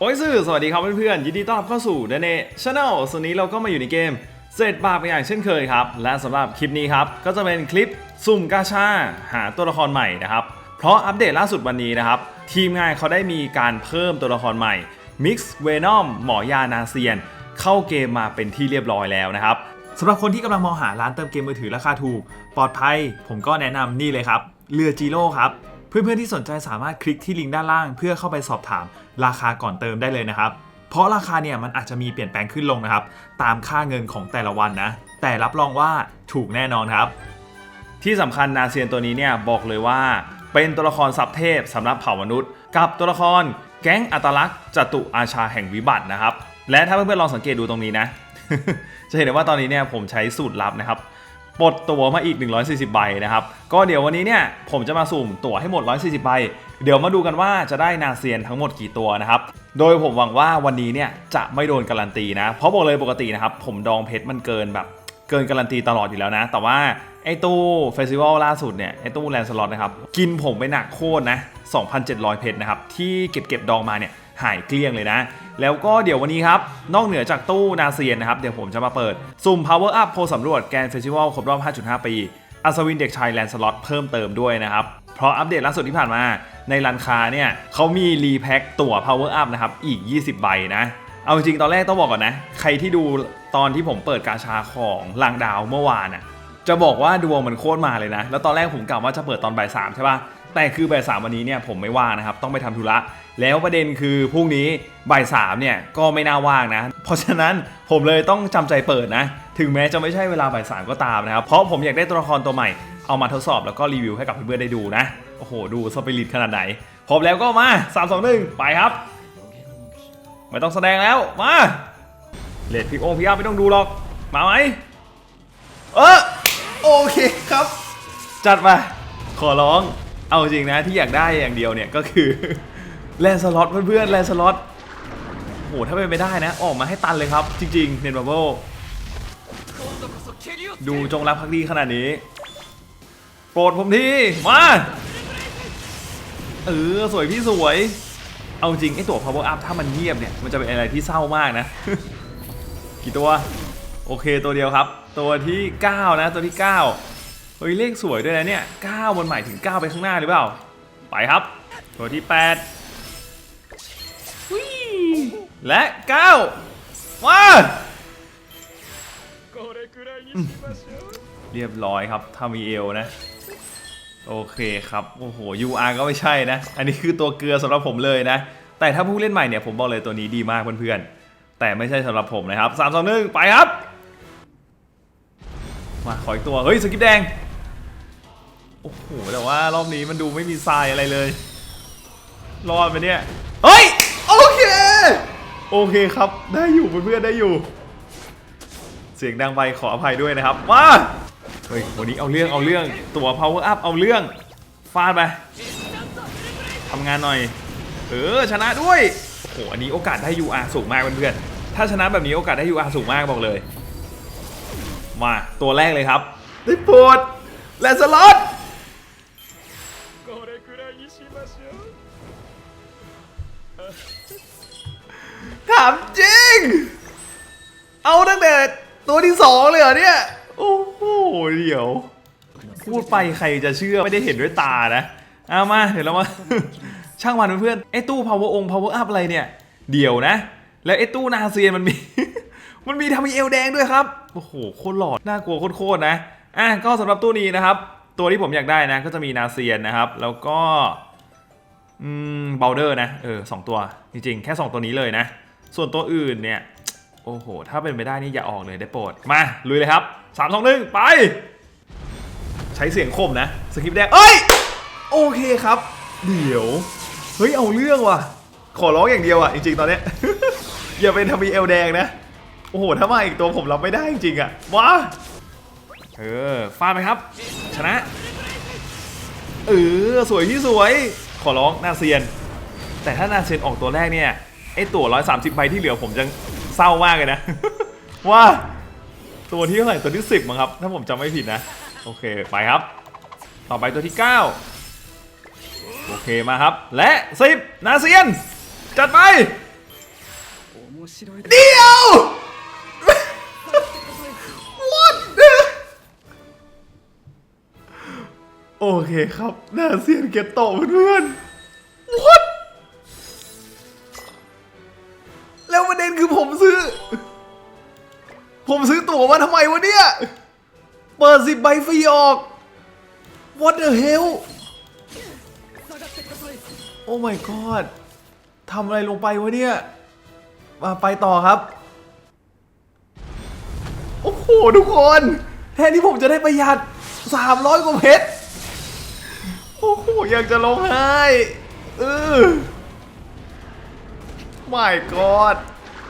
โอ้ยสื่อสวัสดีครับเพื่อนๆ ยินดีต้อนรับเข้าสู่เดเน่ชาแนลส่วนนี้เราก็มาอยู่ในเกมเสร็จบาปอย่างเช่นเคยครับ และสำหรับคลิปนี้ครับ ก็จะเป็นคลิปสุ่มกาชา หาตัวละครใหม่นะครับ เพราะอัปเดตล่าสุดวันนี้นะครับ ทีมงานเขาได้มีการเพิ่มตัวละครใหม่ Mix Venom หมอยานาเซียน เข้าเกมมาเป็นที่เรียบร้อยแล้วนะครับสำหรับคนที่กำลังมองหาร้านเติมเกมมือถือราคาถูก ปลอดภัย ผมก็แนะนำนี่เลยครับเรือจีโร่ครับ เพื่อนๆที่สนใจสามารถคลิกที่ลิงก์ด้านล่าง เพื่อเข้าไปสอบถามราคาก่อนเติมได้เลยนะครับ เพราะราคาเนี่ยมันอาจจะมีเปลี่ยนแปลงขึ้นลงนะครับ ตามค่าเงินของแต่ละวันนะ แต่รับรองว่าถูกแน่นอนครับ ที่สำคัญนาเซียนตัวนี้เนี่ยบอกเลยว่า เป็นตัวละครซับเทพสำหรับเผ่ามนุษย์ กับตัวละครแก๊งอัตลักษณ์จตุอาชาแห่งวิบัตินะครับ และถ้าเพื่อนๆลองสังเกตดูตรงนี้นะ จะเห็นได้ว่าตอนนี้เนี่ยผมใช้สูตรลับนะครับ ปลดตัวมาอีก 140 ใบนะครับ ก็เดี๋ยววันนี้เนี่ยผมจะมาสุ่มตั๋วให้หมด 140 ใบ เดี๋ยวมาดูกันว่าจะได้นาเซียนทั้งหมดกี่ตัวนะครับ โดยผมหวังว่าวันนี้เนี่ยจะไม่โดนการันตีนะ เพราะบอกเลยปกตินะครับผมดองเพชรมันเกินแบบ เกินการันตีตลอดอยู่แล้วนะ แต่ว่าไอ้ตู้เฟสติวัลล่าสุดเนี่ยไอ้ตู้แลนสล็อตนะครับ กินผมไปหนักโคตรนะ 2,700 เพชรนะครับ ที่เก็บเก็บดองมาเนี่ยหายเกลี้ยงเลยนะ แล้วก็เดี๋ยววันนี้ครับ นอกเหนือจากตู้นาเซียนนะครับ เดี๋ยวผมจะมาเปิดซุ่ม Power Up โพสำรวจแกนเฟสติวัลครบรอบ 5.5 ปีอัศวินเด็กชายแลนสล็อตเพิ่มเติมด้วยนะครับ เพราะอัปเดตล่าสุดที่ผ่านมาในร้านคาเนี่ยเขามีรีแพ็คตั๋ว Power Up นะครับอีก 20 ใบนะ เอาจริงตอนแรกต้องบอกก่อนนะ ใครที่ดูตอนที่ผมเปิดกาชาของลางดาวเมื่อวานอะจะบอกว่าดวงมันโคตรมาเลยนะ แล้วตอนแรกผมกะว่าจะเปิดตอนบ่ายสามใช่ป่ะ แต่คือบ่ายสามวันนี้เนี่ยผมไม่ว่างนะครับ ต้องไปทำธุระ แล้วประเด็นคือพรุ่งนี้บ่ายสามเนี่ยก็ไม่น่าว่างนะ เพราะฉะนั้นผมเลยต้องจำใจเปิดนะ ถึงแม้จะไม่ใช่เวลาบ่ายสามก็ตามนะครับ เพราะผมอยากได้ตัวละครตัวใหม่ เอามาทดสอบแล้วก็รีวิวให้กับเพื่อนๆได้ดูนะ โอ้โห ดูสปิริตขนาดไหน พร้อมแล้วก็มา3 2 1ไปครับ ไม่ต้องแสดงแล้ว มาเลดพี่โอพี่อาไม่ต้องดูหรอก มาไหม เออโอเคครับ จัดมา ขอร้อง เอาจริงนะที่อยากได้อย่างเดียวเนี่ยก็คือแลนสล็อตเพื่อนๆแลนสล็อตโหถ้าเป็นไปได้นะ ออกมาให้ตันเลยครับ จริง ๆ เนนบับเบิลดูจงรักภักดีขนาดนี้ โปรดผมทีมา เออ สวยพี่สวย เอาจริงไอตัว power up ถ้ามันเงียบเนี่ย มันจะเป็นอะไรที่เศร้ามากนะ กี่ตัว โอเคตัวเดียวครับ ตัวที่ 9 นะตัวที่ 9 เฮ้ยเลขสวยด้วยนะเนี่ย 9 มันหมายถึง 9 ไปข้างหน้าหรือเปล่า ไปครับ ตัวที่ 8 และ 9 มาเรียบร้อยครับทามีเอลนะ โอเคครับ โอ้โห UR ก็ไม่ใช่นะ อันนี้คือตัวเกลือสำหรับผมเลยนะ แต่ถ้าผู้เล่นใหม่เนี่ยผมบอกเลยตัวนี้ดีมากเพื่อนๆ แต่ไม่ใช่สำหรับผมนะครับ3 2 1ไปครับ มาขออีกตัว เฮ้ยสกิปแดง โอ้โห แต่ว่ารอบนี้มันดูไม่มีทรายอะไรเลย รอดไปเนี่ย เฮ้ย โอเค โอเคครับ ได้อยู่เพื่อนๆ ได้อยู่ เสียงดังไปขออภัยด้วยนะครับ มา เฮ้ยวันนี้เอาเรื่องเอาเรื่องตัว power up เอาเรื่องฟาดไปทำงานหน่อย เออชนะด้วยโอ้โหอันนี้โอกาสได้ UR สูงมากเพื่อนๆถ้าชนะแบบนี้โอกาสได้ UR สูงมากบอกเลย มาตัวแรกเลยครับได้โปรดแลนสล็อตถามจริง เอาตั้งแต่ตัวที่สองเลยเหรอเนี่ย โอ้โหเดี๋ยว พูดไปใครจะเชื่อไม่ได้เห็นด้วยตานะเอามาเดี๋ยวเรามา ช่างมันเพื่อนไอ้ตู้ power อง power up อะไรเนี่ย เดี๋ยวนะ แล้วไอ้ตู้นาเซียนมันมี มันมีทำมีเอลแดงด้วยครับ โอ้โหโคตรหลอดน่ากลัวโคตรๆนะอะก็สำหรับตู้นี้นะครับ ตัวที่ผมอยากได้นะ ก็จะมีนาเซียนนะครับ แล้วก็อืมเบลเดอร์นะเออสองตัวจริงๆ แค่ 2 ตัวนี้เลยนะ ส่วนตัวอื่นเนี่ย โอ้โห ถ้าเป็นไปได้นี่อย่าออกเลยได้โปรด มา ลุยเลยครับ3 2 1 ไป ใช้เสียงคมนะ สกิปแดงเอ้ย โอเคครับ เดี๋ยว เฮ้ย เอาเรื่องว่ะ ขอร้องอย่างเดียวอะ จริง ๆ ตอนเนี้ย อย่าเป็นทำมีเอลแดงนะ โอ้โห ถ้ามาอีกตัวผมรับไม่ได้จริงๆอะว้าเออฟาดไหมครับ ชนะ เออ สวยที่สวย ขอร้องนาเซียน แต่ถ้านาเซียนออกตัวแรกเนี่ยไอตัว130ใบที่เหลือผมจะ เศร้ามากเลยนะ ว่าตัวที่เท่าไหร่ตัวที่ 10มั้งครับ ถ้าผมจำไม่ผิดนะ โอเคไปครับ ต่อไปตัวที่ 9 โอเคมาครับ และ 10 นาเซียน จัดไป เดียว What โอเคครับ นาเซียนเก็ตโตเพื่อน ตั๋วมาทำไมวะเนี่ย เปิดสิบใบฟรีออก What the hell Oh my god ทำอะไรลงไปวะเนี่ย มาไปต่อครับ โอ้โห ทุกคน แทนที่ผมจะได้ประหยัด 300 กว่าเพชร โอ้โห อยากจะร้องไห้เออ my god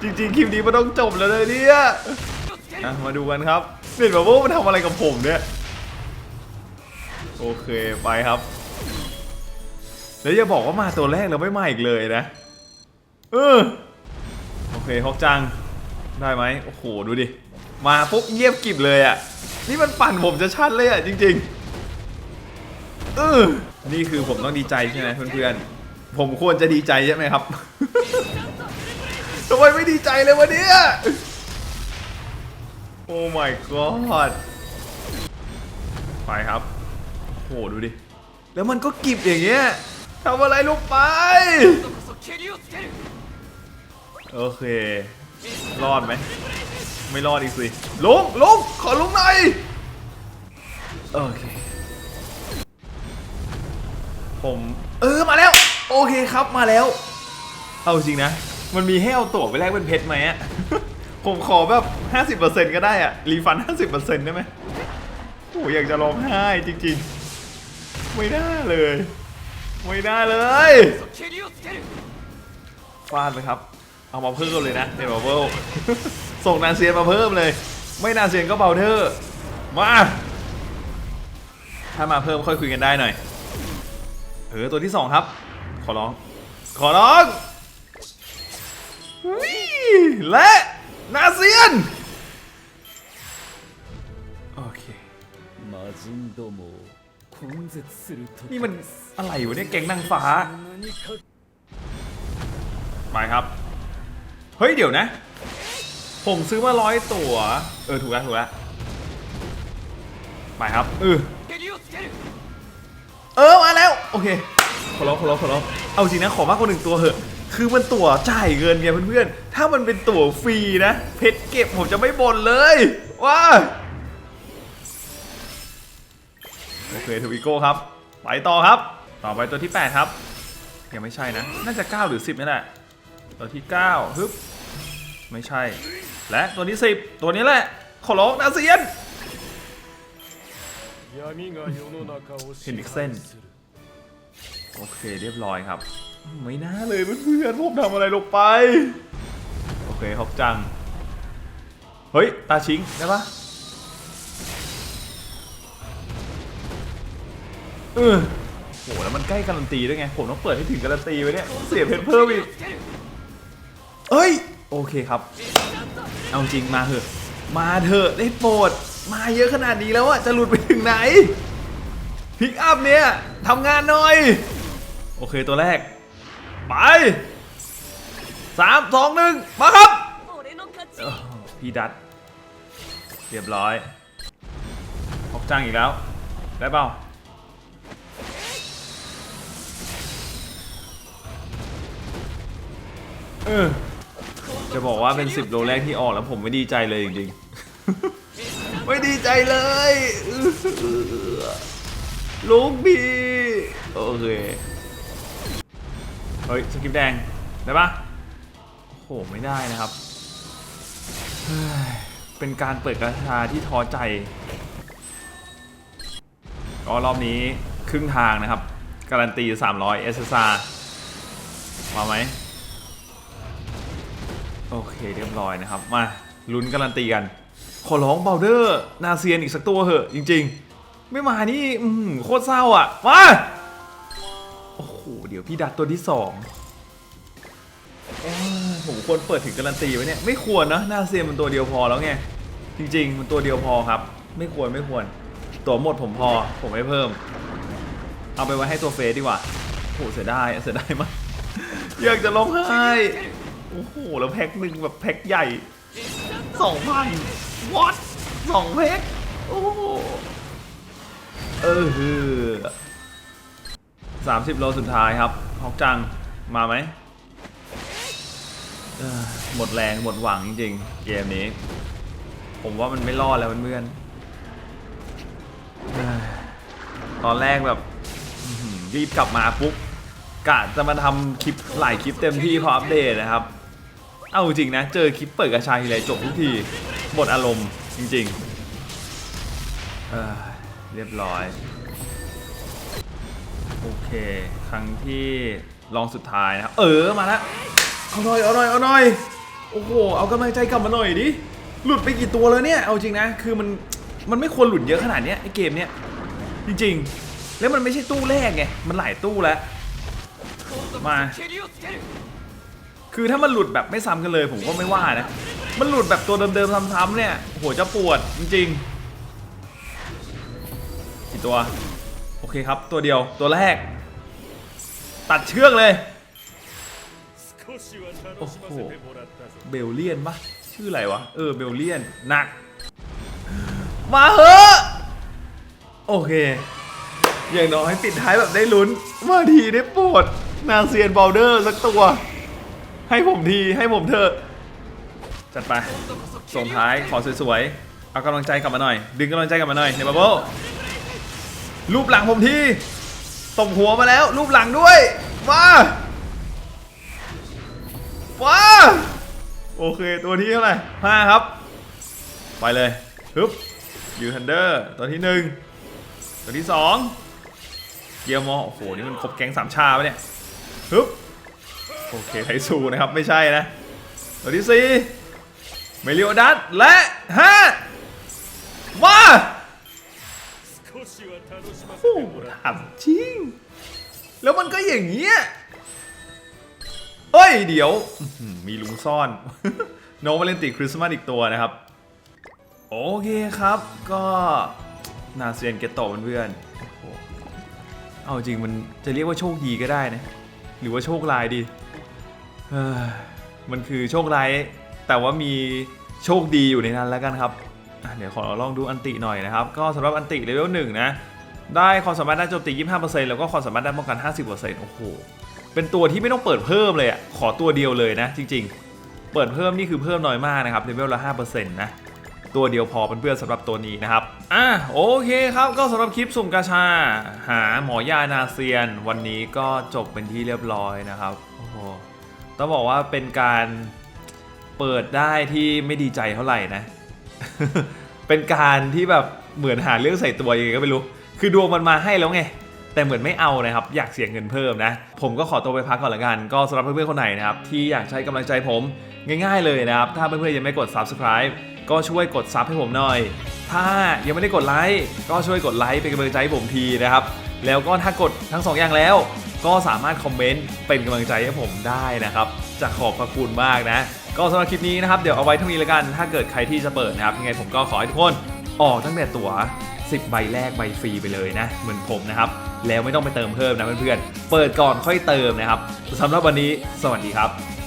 จริงๆ คลิปนี้มันต้องจบแล้วเลยเนี่ย อะมาดูกันครับเห็นแบบว่ามันทำอะไรกับผมเนี่ย โอเคไปครับ แล้วอย่าบอกว่ามาตัวแรกแล้วไม่มาอีกเลยนะ เออ โอเคฮอกจัง ได้ไหมโอ้โห ดูดิ มาปุ๊บเงียบกิบเลยอะ นี่มันปั่นผมจะชัดเลยอะจริง ๆ เออ นี่คือผมต้องดีใจใช่ไหมเพื่อนๆ ผมควรจะดีใจใช่ไหมครับทำไมไม่ดีใจเลยวะเนี่ย โอ้ my god ไปครับโหดูดิ แล้วมันก็กิบอย่างเงี้ยทำอะไรลงไป โอเค รอดไหม ไม่รอดอีกสิลุกลุกขอลุกหน่อยโอเค ผม เออ มาแล้ว โอเคครับมาแล้ว เอาจริงนะ มันมีให้เอาตั๋วไปแลกเป็นเพชรไหมอะ ผมขอแบบ 50%ก็ได้อะรีฟัน 50%ได้ไหมโอ้อยากจะร้องไห้จริงๆ ไม่ได้เลย ไม่ได้เลย ฟาดเลยครับ เอามาเพิ่มเลยนะเดบเบิลส่งนาเซียนมาเพิ่มเลย ไม่นาเซียนก็เบาเทอร์ มา ถ้ามาเพิ่มค่อยคุยกันได้หน่อย เออตัวที่สองครับ ขอร้อง ขอร้องและ นาเซียน โอเค มาจินโดโมนี่มันอะไรวะเนี่ยเก่งนางฟ้ามาครับ เฮ้ยเดี๋ยวนะ ผมซื้อมาร้อยตัว เออถูกแล้วถูกแล้วมาครับเออเออมาแล้ว โอเคขอร้องขอร้องขอร้องเอาจริงนะขอมากกว่าหนึ่งตัวเหอะ คือมันตั๋วจ่ายเงินไงเพื่อนๆ ถ้ามันเป็นตั๋วฟรีนะ เพชรเก็บผมจะไม่บ่นเลยว้าโอเคทูวิโก้ครับ ไปต่อครับ ต่อไปตัวที่ 8 ครับ ยังไม่ใช่นะ น่าจะ 9 หรือ 10นี่แหละ ตัวที่9ฮึบไม่ใช่ และตัวที่ 10 ตัวนี้แหละ ขอร้องนะเซียนเห็นอีกเส้นโอเคเรียบร้อยครับ ไม่น่าเลยเพื่อนๆผมทำอะไรลงไป โอเคฮอกจัง เฮ้ย ตาชิง ได้ปะเออโหแล้วมันใกล้การันตีด้วยไง ผมต้องเปิดให้ถึงการันตีไว้เนี่ย เสียเพชรเพิ่มอีกเอ้ย โอเคครับ เอาจริงมาเถอะ มาเถอะได้โปรด มาเยอะขนาดนี้แล้วอะจะหลุดไปถึงไหน พิกอัพเนี่ยทำงานหน่อย โอเคตัวแรก ไปสามสองหนึ่งมาครับพี่ดัดเรียบร้อยออกจ้างอีกแล้ว ได้เปล่าเออจะบอกว่าเป็นสิบโลแรกที่ออกแล้วผมไม่ดีใจเลยจริงๆ ไม่ดีใจเลยลูกบีโอเค เฮ้ยสกิปแดง ได้ปะโหไม่ได้นะครับ เป็นการเปิดกระชาที่ท้อใจ ก็รอบนี้ครึ่งทางนะครับ การันตี 300 SSR มาไหม โอเคเรียบร้อยนะครับ มาลุ้นการันตีกัน ขอร้องเบลเดอร์ นาเซียนอีกสักตัวเหอะ จริง ๆ ไม่มานี่โคตรเศร้าอะ มา ดี๋ยวพี่ดัดตัวที่สองโอ้ยผมควรเปิดถึงการันตีไว้เนี่ยไม่ควรนะนาเซียนมันตัวเดียวพอแล้วไงจริง ๆ มันตัวเดียวพอครับ ไม่ควรไม่ควร ตัวหมดผมพอ ผมไม่เพิ่ม เอาไปไว้ให้ตัวเฟสดีกว่าโหเสียดายเสียดายมากอยากจะร้องไห้โอ้โหแล้วแพ็คหนึ่งแบบแพ็คใหญ่สองพันวัดสองแพ็คโอ้โหเออ สามสิบโลสุดท้ายครับฮอกจังมาไหมหมดแรงหมดหวังจริงๆ เกมนี้ ผมว่ามันไม่รอดแล้วเพื่อนตอนแรกแบบรีบกลับมาปุ๊บกะจะมาทำคลิปหลายคลิปเต็มที่พออัปเดตนะครับ เอาจริงนะ เจอคลิปเปิดกระชายทีไรจบทุกทีหมดอารมณ์จริงๆเเรียบร้อย โอเค ครั้งที่ลองสุดท้ายนะครับ เออ มาแล้วเอาหน่อย เอาหน่อย เอาหน่อย โอ้โห เอากำลังใจกลับมาหน่อยดิ หลุดไปกี่ตัวแล้วเนี่ย เอาจริงนะ คือมัน มันไม่ควรหลุดเยอะขนาดเนี้ยไอเกมเนี้ย จริงๆ แล้วมันไม่ใช่ตู้แรกไง มันหลายตู้แล้ว มา คือถ้ามันหลุดแบบไม่ซ้ำกันเลย ผมก็ไม่ว่านะ มันหลุดแบบตัวเดิมๆซ้ำๆเนี่ยโอ้โหจะปวดจริงๆกี่ตัว โอเคครับ ตัวเดียวตัวแรก ตัดเชือกเลย โอ้โห เบลเลียนปะชื่ออะไรวะ เออ เบลเลียน หนัก มาเหอะโอเค อย่างน้อยปิดท้ายแบบได้ลุ้น มาทีได้ปวดนางเซียนบอลเดอร์สักตัว ให้ผมที ให้ผมเถอะจัดไป ส่งท้ายขอสวยๆ เอากำลังใจกลับมาหน่อย ดึงกำลังใจกลับมาหน่อย เนบับเบิ รูปหลังผมทีตบหัวมาแล้ว รูปหลังด้วย มาว้าโอเค ตัวที่เท่าไหร่ห้าครับ ไปเลยฮึบยูทันเดอร์ตัวที่หนึ่งตัวที่สองเกียร์มอโอ้โห นี่มันครบแก๊งสามชาปะเนี่ยฮึบโอเค ไทซูนะครับ ไม่ใช่นะ ตัวที่สี่เมลิโอดัสและห้ามา โอ้ถามจริง แล้วมันก็อย่างเงี้ยเฮ้ย เดี๋ยว มีลุงซ่อน โนวาเลนติคริสต์มาสอีกตัวนะครับ โอเคครับ ก็นาเซียนเกตโตเพื่อนเอาจริงมันจะเรียกว่าโชคดีก็ได้นะ หรือว่าโชคลายดี มันคือโชคลายแต่ว่ามีโชคดีอยู่ในนั้นแล้วกันครับ เดี๋ยวขอลองดูอันติหน่อยนะครับ ก็สำหรับอันติเลเวลหนึ่งนะ ได้ความสามารถด้านโจมตี 25%แล้วก็ความสามารถด้านป้องกัน 50%โอ้โห เป็นตัวที่ไม่ต้องเปิดเพิ่มเลยอะ ขอตัวเดียวเลยนะ จริง ๆ เปิดเพิ่มนี่คือเพิ่มน้อยมากนะครับเลเวลละ5%นะตัวเดียวพอเป็นเพื่อนๆสำหรับตัวนี้นะครับ อะโอเคครับก็สำหรับคลิปสุ่มกาชา หาหมอยานาเซียน วันนี้ก็จบเป็นที่เรียบร้อยนะครับโอ้โหต้องบอกว่าเป็นการเปิดได้ที่ไม่ดีใจเท่าไหร่นะ เป็นการที่แบบเหมือนหาเรื่องใส่ตัวยังไงก็ไม่รู้ คือดวงมันมาให้แล้วไง แต่เหมือนไม่เอานะครับ อยากเสียเงินเพิ่มนะ ผมก็ขอตัวไปพักก่อนละกัน ก็สำหรับเพื่อนๆคนไหนนะครับ ที่อยากใช้กำลังใจผมง่ายๆเลยนะครับ ถ้าเพื่อนๆยังไม่กด subscribe ก็ช่วยกดซับให้ผมหน่อย ถ้ายังไม่ได้กดไลค์ก็ช่วยกดไลค์เป็นกำลังใจให้ผมทีนะครับ แล้วก็ถ้ากดทั้งสองอย่างแล้ว ก็สามารถคอมเมนต์เป็นกำลังใจให้ผมได้นะครับ จะขอบพระคุณมากนะ ก็สำหรับคลิปนี้นะครับ เดี๋ยวเอาไว้เท่านี้แล้วกัน ถ้าเกิดใครที่จะเปิดนะครับยังไงผมก็ขอให้ทุกคนออกตั้งแต่ตั๋ว 10 ใบแรกใบฟรีไปเลยนะ เหมือนผมนะครับ แล้วไม่ต้องไปเติมเพิ่มนะเพื่อนๆเปิดก่อนค่อยเติมนะครับสำหรับวันนี้สวัสดีครับ